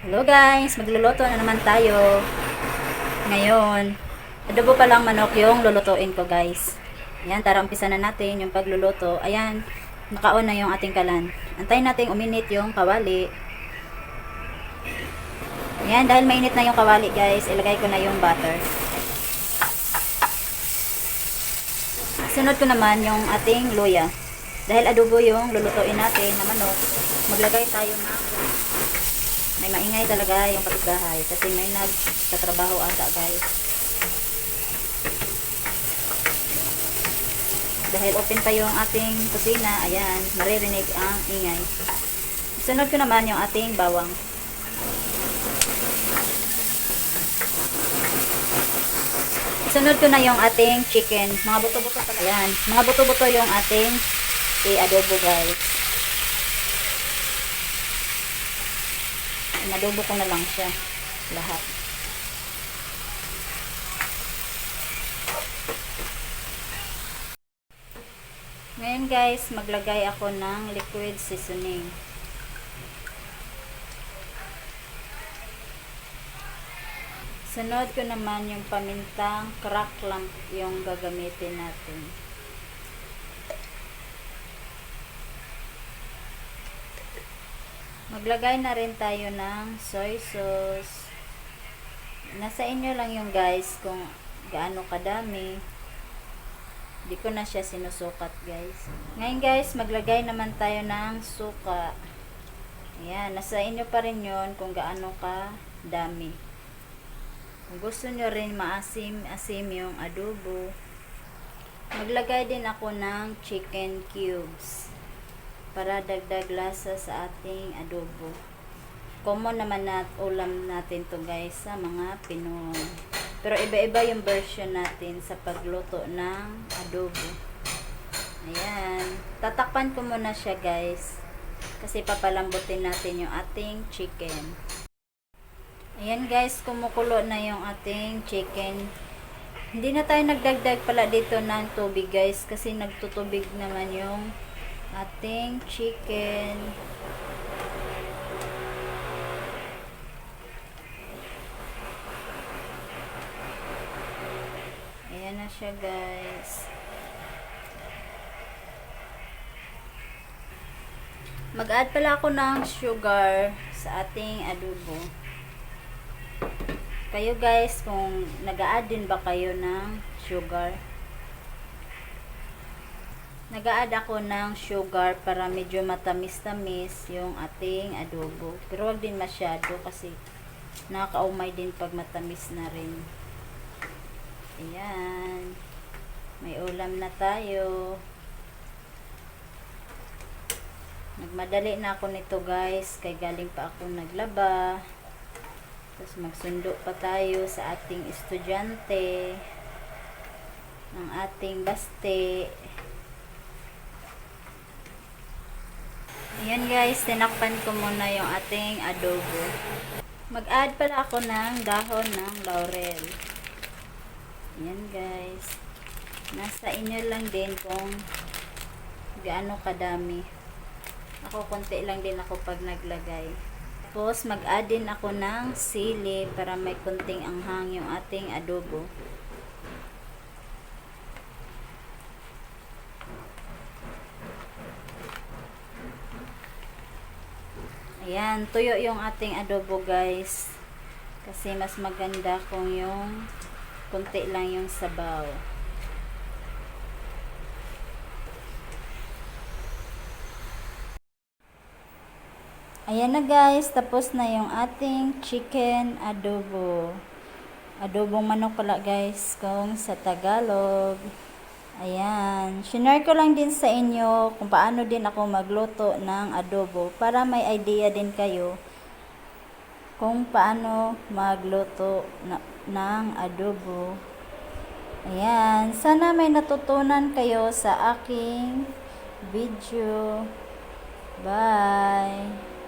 Hello guys, magluluto na naman tayo. Ngayon, adobo pa lang manok yung lulutuin ko guys. Ayan, tara umpisa na natin yung pagluluto. Ayan, nakaon na yung ating kalan. Antayin natin uminit yung kawali. Ayan, dahil mainit na yung kawali guys, ilagay ko na yung butter. Sunod ko naman yung ating luya. Dahil adobo yung lulutuin natin na manok, maglagay tayo ng may maingay talaga yung kapitbahay kasi may nagtatrabaho ata guys. Dahil open pa yung ating kusina, ayan, maririnig ang ingay. Sunod ko naman yung ating bawang. Sunod ko na yung ating chicken. Mga buto-buto pala. Ayan, mga buto-buto yung ating i-adobo guys. Inadobo ko na lang siya. Lahat. Ngayon guys, maglagay ako ng liquid seasoning. Sunod ko naman yung pamintang crack lang yung gagamitin natin. Maglagay na rin tayo ng soy sauce. Nasa inyo lang yung guys kung gaano kadami. Hindi ko na siya sinusukat guys. Ngayon guys, maglagay naman tayo ng suka. Ayan, nasa inyo pa rin yun kung gaano ka dami. Kung gusto nyo rin maasim-asim yung adobo, maglagay din ako ng chicken cubes para dagdag lasa sa ating adobo. Common naman na ulam natin to guys sa mga Pinoy. Pero iba-iba yung version natin sa pagluto ng adobo. Ayan. Tatakpan ko muna siya guys. Kasi papalambutin natin yung ating chicken. Ayan guys, kumukulo na yung ating chicken. Hindi na tayo nagdagdag pala dito ng tubig guys. Kasi nagtutubig naman yung ating chicken. Ayan na siya guys. Mag-add pala ako ng sugar sa ating adobo. Kayo guys, kung nag-add din ba kayo ng sugar? Nag-add ako ng sugar para medyo matamis-tamis yung ating adobo. Pero wag din masyado kasi nakakaumay din pag matamis na rin. Ayan. May ulam na tayo. Nagmadali na ako nito guys. Kay galing pa ako naglaba. Tapos magsundo pa tayo sa ating estudyante ng ating baste. Ayan guys, tinakpan ko muna yung ating adobo. Mag-add pala ako ng dahon ng laurel. Ayan guys. Nasa inyo lang din kung gaano kadami. Ako konti lang din ako pag naglagay. Tapos mag-add din ako ng sili para may kunting anghang yung ating adobo. Ayan, tuyo yung ating adobo guys. Kasi mas maganda kung yung kunti lang yung sabaw. Ayan na guys, tapos na yung ating chicken adobo. Adobong manok pala guys, kung sa Tagalog. Ayan, shinare ko lang din sa inyo kung paano din ako magluto ng adobo para may idea din kayo kung paano magluto na, ng adobo. Ayan, sana may natutunan kayo sa aking video. Bye!